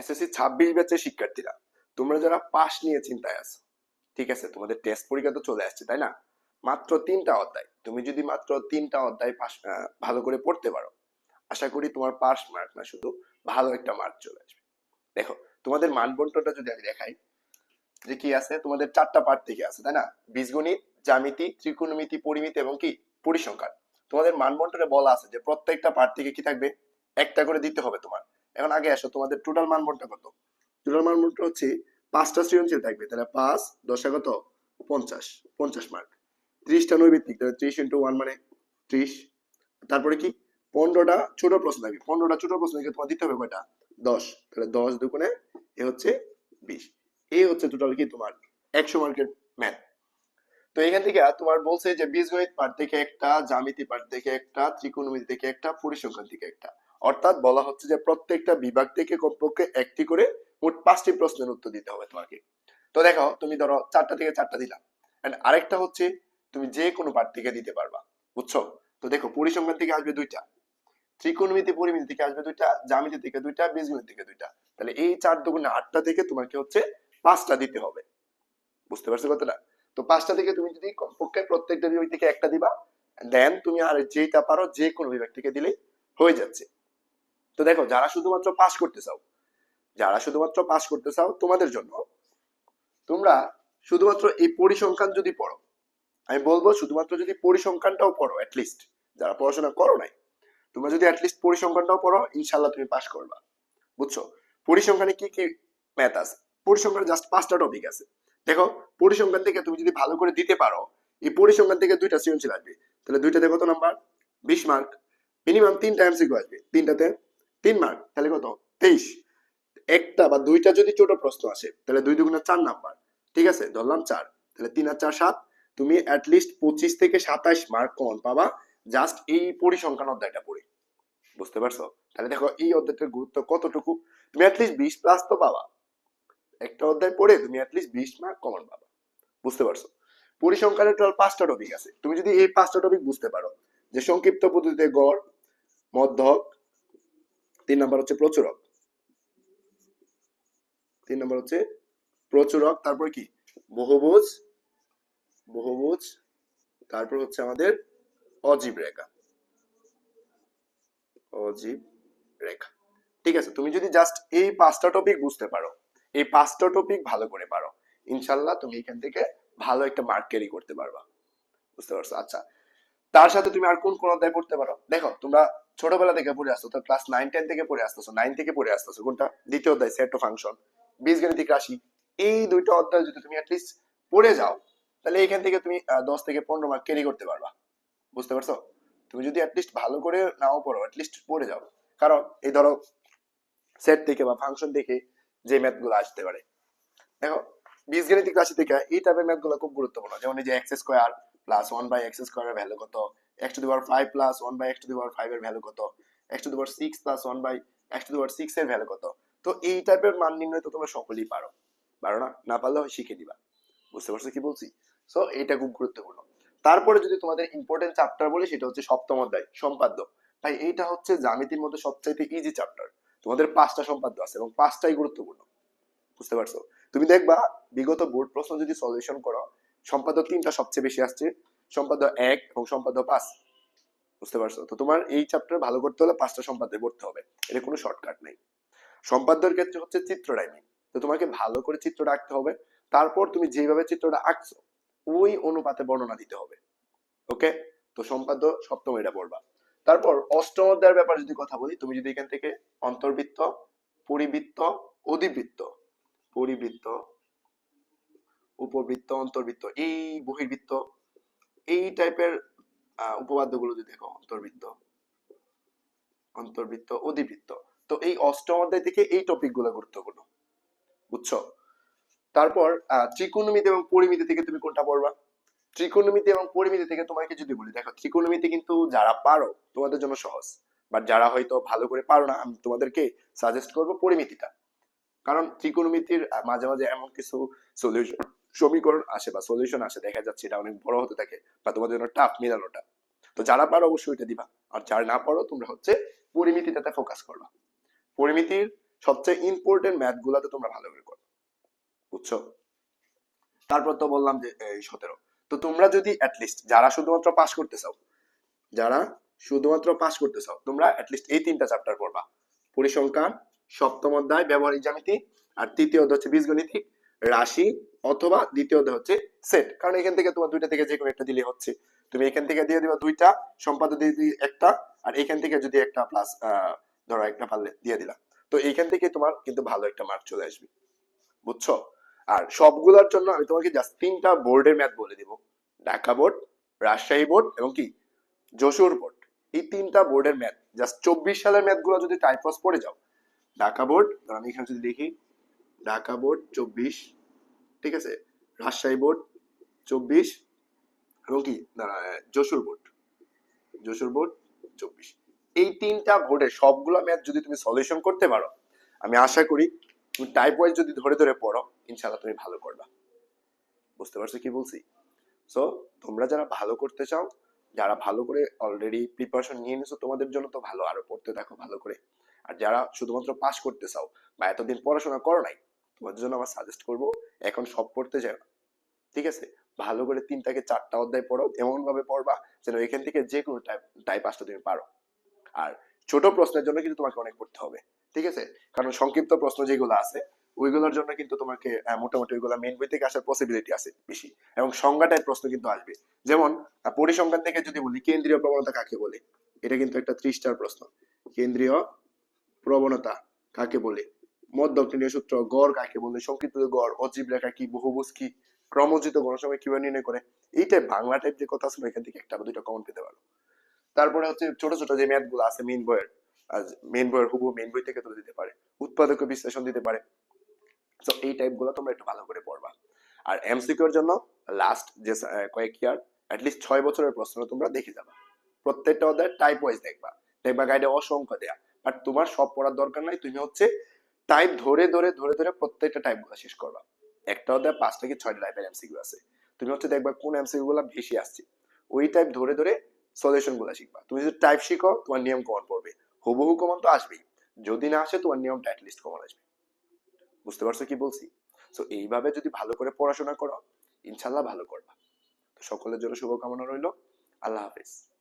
SSC ছাব্বিশ ব্যাচের শিক্ষার্থীরা। তোমরা যারা পাস নিয়ে চিন্তায় আছো, ঠিক আছে? তোমাদের টেস্ট পরীক্ষা তো চলে আসছে, তাই না? মাত্র তিনটা অধ্যায়। তুমি যদি মাত্র তিনটা অধ্যায় পাস ভালো করে পড়তে পারো, আশা করি তোমার পাস মার্ক না, শুধু ভালো একটা মার্ক চলে আসবে। দেখো, তোমাদের মানবন্টনটা যদি আমি দেখাই, যে কি আছে? তোমাদের চারটা পার্ট থেকে আছে, তাই না? বীজগণিত, জ্যামিতি, ত্রিকোণমিতি, পরিমিতি এবং কি? পরিসংখ্যান। তোমাদের মানবন্টনে বলা আছে যে প্রত্যেকটা পার্ট থেকে কি থাকবে? একটা করে দিতে হবে তোমার। এখন আগে আসো, তোমাদের টোটাল মানবন্টন কত? টোটাল মানবন্টন হচ্ছে পাঁচটা সৃজনশীল থাকবে, তাহলে পাঁচ, দশা কত? পঞ্চাশ পঞ্চাশ মার্ক ত্রিশটা নৈবিত্তিক তাহলে ত্রিশ ইন্টু ওয়ান মানে ত্রিশ। তারপরে কি? পনেরোটা ছোট প্রশ্ন থাকবে, পনেরোটা ছোট প্রশ্ন থেকে তোমার দিতে হবে কয়টা? দশ। তাহলে দশ দুগুণে এ হচ্ছে বিশ। এই হচ্ছে টোটাল কি তোমার? একশো মার্কের ম্যাথ তো এখান থেকে তোমার বলছে যে বীজগণিত পাঠ থেকে একটা, জ্যামিতি পাঠ থেকে একটা, ত্রিকোণমিতি থেকে একটা, পরিসংখ্যান থেকে একটা। অর্থাৎ বলা হচ্ছে যে প্রত্যেকটা বিভাগ থেকে কমপক্ষে একটি করে মোট পাঁচটি প্রশ্নের উত্তর দিতে হবে তোমাকে। তো দেখো, তুমি ধরো চারটা থেকে চারটা দিলাম আরেকটা হচ্ছে, তুমি যে কোনো পাঠ থেকে দিতে পারবা, বুঝছ? তো দেখো, পরিসংখ্যান থেকে আসবে দুইটা। ত্রিকোণমিতি, পরিমিতি থেকে আসবে দুইটা, জ্যামিতি থেকে দুইটা, বীজগণিত থেকে দুইটা। তাহলে এই চার দুগুণে আটটা থেকে তোমাকে হচ্ছে পাঁচটা দিতে হবে। বুঝতে পারছ কতটা তো পাঁচটা থেকে তুমি যদি কমপক্ষে প্রত্যেকটা বিভাগ থেকে একটা দিবা দেন তুমি আর যেটা পারো যে কোনো বিভাগ থেকে দিলেই হয়ে যাচ্ছে। তো দেখো, যারা শুধুমাত্র পাস করতে চাও, যারা শুধুমাত্র পাস করতে চাও তোমাদের জন্য, তোমরা শুধুমাত্র এই পরিসংখ্যান যদি পড়ো, আমি বলব শুধুমাত্র যদি পরিসংখ্যানটাও পড়ো অ্যাটলিস্ট যারা পড়াশোনা করো নাই, তোমরা যদি অ্যাটলিস্ট পরিসংখ্যানটাও পড়ো ইনশাল্লাহ তুমি পাস করবা। বুঝছ? পরিসংখ্যানে কি কি ম্যাথ আছে? পরিসংখ্যানে জাস্ট পাঁচটা টপিক আছে। দেখো, পরিসংখ্যান থেকে তুমি যদি ভালো করে দিতে পারো, এই পরিসংখ্যান থেকে দুইটা সৃজনশীল আসবে। তাহলে দুইটাতে কত নাম্বার বিশ মার্ক মিনিমাম তিনটা এমসিকিউ আসবে। তিনটাতে তিন মার্ক তাহলে কত? তেইশ। একটা বা দুইটা যদি ছোট প্রশ্ন আসে, তাহলে দুই দুগুণে চার নাম্বার। ঠিক আছে? ধরলাম চার। তাহলে তিন আর চার সাত। তুমি অ্যাটলিস্ট পঁচিশ থেকে সাতাইশ মার্ক কমন পাবা জাস্ট এই পরিসংখ্যান অধ্যায়টা পড়ে। বুঝতে পারছ? তাহলে দেখো, এই অধ্যায়টার গুরুত্ব কতটুকু? তুমি অ্যাটলিস্ট বিশ প্লাস তো পাবা। একটা অধ্যায় পড়ে তুমি অ্যাটলিস্ট বিশ মার্ক কমন পাবা। বুঝতে পারছ? পরিসংখ্যানের টোটাল পাঁচটা টপিক আছে। তুমি যদি এই পাঁচটা টপিক বুঝতে পারো, যে সংক্ষিপ্ত পদ্ধতিতে গড়, মধ্যক তিন নাম্বার হচ্ছে প্রচুরক। তিন নম্বর হচ্ছে প্রচুরক, তারপর কি? বহুভুজ বহুভুজ, তারপর হচ্ছে আমাদের অজীব রেখা। অজীব রেখা। ঠিক আছে, তুমি যদি জাস্ট এই পাঁচটা টপিক বুঝতে পারো, এই পাঁচটা টপিক ভালো করে পারো, ইনশাল্লাহ তুমি এখান থেকে ভালো একটা মার্ক ক্যারি করতে পারবা। বুঝতে পারছ? আচ্ছা তার সাথে তুমি আর কোন কোন অধ্যায় পড়তে পারো? দেখো, তোমরা ছোটবেলা থেকে পড়ে আসতো তো ক্লাস নাইন টেন থেকে পড়ে আসতেছো নাইন থেকে পড়ে আসতেছো কোনটা? দ্বিতীয় অধ্যায় সেট ও ফাংশন বীজগণিতিক রাশি, এই দুইটা অধ্যায় যদি তুমি অ্যাটলিস্ট পড়ে যাও, তাহলে এখান থেকে তুমি দশ থেকে পনেরো মার্ক ক্যারি করতে পারবা। বুঝতে পারছ? তুমি যদি অ্যাটলিস্ট ভালো করে নাও পড়ো অ্যাটলিস্ট পড়ে যাও। কারণ, এই ধরো সেট থেকে বা ফাংশন থেকে যে ম্যাথগুলো আসতে পারে। দেখো, বীজগণিতিক রাশি থেকে এই টাইপের ম্যাথগুলো খুব গুরুত্বপূর্ণ। যেমন এই যে x square plus one by x square value কত ভ্যালু কত? এর ভ্যালু কত? তো এই টাইপের মান নির্ণয় তো তোমরা সকলেই পারো। পারো না? না শিখে দিবা। বুঝতে পারছ কি বলছি? সো এটা খুব গুরুত্বপূর্ণ। তারপরে যদি তোমাদের ইম্পর্টেন্ট চ্যাপ্টার বলি, সেটা হচ্ছে সপ্তম অধ্যায়, সম্পাদ্য। ভাই, এইটা হচ্ছে জ্যামিতির মধ্যে সবচাইতে ইজি চ্যাপ্টার তোমাদের পাঁচটা সম্পাদ্য আছে এবং পাঁচটাই গুরুত্বপূর্ণ। বুঝতে পারছ? তুমি দেখবা, বিগত বোর্ড প্রশ্ন যদি সলিউশন করো, সম্পাদ্য তিনটা সবচেয়ে বেশি আসছে। সম্পাদ্য এক এবং সম্পাদ্য পাঁচ। বুঝতে পারছ? তো তোমার এই চ্যাপ্টার ভালো করতে হলে পাঁচটা সম্পাদ্যে পড়তে হবে। এর কোনো শর্টকাট নেই। সম্পাদ্যের ক্ষেত্রে হচ্ছে চিত্র ডাইনিং তো তোমাকে ভালো করে চিত্রটা আঁকতে হবে। তারপর তুমি যেভাবে চিত্রটা আঁকছো, ওই অনুপাতে বর্ণনা দিতে হবে। ওকে? তো সম্পাদ্য সপ্তম এটা পড়বা। তারপর অষ্টম অধ্যায়ের ব্যাপারে যদি কথা বলি, তুমি যদি এখান থেকে অন্তর্বৃত্ত, পরিবৃত্ত, অধিবৃত্ত, পরিবৃত্ত, উপবৃত্ত, অন্তর্বৃত্ত, এই বহির্বৃত্ত এই টাইপের উপপাদ্যগুলো যদি দেখো, অন্তর্বৃত্ত অন্তর্বৃত্ত, অধিবৃত্ত, তো এই অষ্টম অধ্যায় থেকে এই টপিকগুলো গুরুত্বপূর্ণ, বুঝছ? তারপর ত্রিকোণমিতি এবং পরিমিতি থেকে তুমি কোনটা পড়বা? ত্রিকোণমিতি এবং পরিমিতি থেকে তোমাকে যদি বলি, দেখো, ত্রিকোণমিতি কিন্তু যারা পারো, তোমাদের জন্য সহজ বাট যারা হয়তো ভালো করে পারো না, আমি তোমাদেরকে সাজেস্ট করব পরিমিতিটা, কারণ ত্রিকোণমিতির মাঝে মাঝে এমন কিছু সলিউশন সমীকরণ আসে বা সলিউশন আসে, দেখা যাচ্ছে এটা অনেক বড় হতে থাকে বা তোমাদের জন্য টাফ মিলানোটা। তো যারা পারো অবশ্যই এটা দিবা। আর যারা না পারো, তোমরা হচ্ছে পরিমিতিটাতে ফোকাস করবা। পরিমিতির সবচেয়ে ইম্পর্টেন্ট ম্যাথ গুলাতে তোমরা ভালো করে করো। বুঝছ? তারপর তো বললাম যে, এই সতেরো। তো তোমরা যদি অ্যাটলিস্ট যারা শুধুমাত্র পাস করতে চাও, যারা শুধুমাত্র পাস করতে চাও, তোমরা অ্যাটলিস্ট এই তিনটা চ্যাপ্টার পড়বা। পরিসংখ্যান, সপ্তম অধ্যায়, ব্যবহারিক জ্যামিতি, আর তৃতীয় অধ্যায় হচ্ছে বীজগণিতিক, রাশি অথবা দ্বিতীয়তে হচ্ছে সেট কারণ এখান থেকে তোমার দুইটা থেকে যে কোনো একটা দিলে হচ্ছে। তুমি এখান থেকে দিয়ে দিবা দুইটা, সম্পাদ্য দিয়ে দিই একটা, আর এখান থেকে যদি একটা প্লাস ধরো একটা পারলে দিয়ে দিলা তো এইখান থেকে তোমার কিন্তু ভালো একটা মার্ক চলে আসবে। বুঝছ? আর সবগুলোর জন্য আমি তোমাকে জাস্ট তিনটা বোর্ডের ম্যাথ বলে দিব। ঢাকা বোর্ড রাজশাহী বোর্ড এবং কি? যশোর বোর্ড এই তিনটা বোর্ডের ম্যাথ জাস্ট চব্বিশ সালের ম্যাথগুলো যদি টাইপস পড়ে যাও। ঢাকা বোর্ড আমি এখানে যদি দেখি, ঢাকা বোর্ড চব্বিশ ঠিক আছে? রাজশাহী বোর্ড, চব্বিশ। এবং কি যশোর বোর্ড। যশোর বোর্ড, চব্বিশ। এই তিনটা বোর্ডে সবগুলো ম্যাথ যদি তুমি সলিউশন করতে পারো, আমি আশা করি তুমি টাইপ ওয়াইজ যদি ধরে ধরে পড়ো ইনশাল্লাহ তুমি ভালো করবা। বুঝতে পারছ কি বলছি? সো তোমরা যারা ভালো করতে চাও, যারা ভালো করে অলরেডি প্রিপারেশন নিয়ে নিছো, তোমাদের জন্য তো ভালো, আরও পড়তে দেখো ভালো করে। আর যারা শুধুমাত্র পাস করতে চাও বা এতদিন পড়াশোনা করো নাই তোমাদের জন্য আমার সাজেস্ট করব, এখন সব পড়তে যাও। ঠিক আছে? ভালো করে তিন থেকে চারটা অধ্যায় পড়ো এমন ভাবে পড়বা যেন এখান থেকে যে কোনো টাইপ টাইপ আসতে তুমি পারো। আর ছোট প্রশ্নের জন্য কিন্তু তোমাকে অনেক পড়তে হবে, ঠিক আছে? কারণ সংক্ষিপ্ত প্রশ্ন যেগুলো আছে, ওইগুলোর জন্য কিন্তু তোমাকে মোটামুটি ওইগুলো মেন বই থেকে আসার পসিবিলিটি আছে বেশি, এবং সংজ্ঞা টাইপ প্রশ্ন কিন্তু আসবে। যেমন পরিসংখ্যান থেকে যদি বলি, কেন্দ্রীয় প্রবণতা কাকে বলে? এটা কিন্তু একটা ত্রিশটার প্রশ্ন। কেন্দ্রীয় প্রবণতা কাকে বলে? সূত্র গড় কাকে বলে? গড় ক্রমজিত কীভাবে নির্ণয় করে? এই টাইপ বাংলা টাইপ যে কথা এখান থেকে একটা বা দুইটা কমন পেতে পারো। তারপরে হচ্ছে ছোট ছোট যে ম্যাথগুলো আছে বইয়ের বইয়ের হুবু বই থেকে দিতে পারে, উৎপাদক বিশ্লেষণ দিতে পারে। তো এই টাইপগুলো তোমরা একটু ভালো করে পড়বা। আর এমসিকিউর জন্য লাস্ট যে কয়েক ইয়ার অ্যাটলিস্ট ছয় বছরের প্রশ্ন তোমরা দেখে যাবা। প্রত্যেকটা অধ্যায় টাইপ ওয়াইজ দেখবা। দেখবা গাইডে অসংখ্য দেয়া। বাট তোমার সব পড়ার দরকার নাই, তুমি হচ্ছে টাইপ ধরে ধরে ধরে ধরে প্রত্যেকটা টাইপগুলো শেষ করবা। একটা অধ্যায় পাঁচ থেকে ছয়টা টাইপের এমসিকিউ আছে। তুমি হচ্ছে দেখবা কোন এমসিকিউ গুলো বেশি আসছে। ওই টাইপ ধরে ধরে সলিউশনগুলো শিখবা। তুমি যদি টাইপ শিখো, তোমার নিয়ম কমন পড়বে। হুবহু কমন তো আসবেই। যদি না আসে, তোমার নিয়মটা অ্যাটলিস্ট কমন আসবে। বুঝতে পারছ কি বলছি? তো এইভাবে যদি ভালো করে পড়াশোনা করো ইনশাল্লাহ ভালো করবা। সকলের জন্য শুভকামনা রইল। আল্লাহ হাফেজ।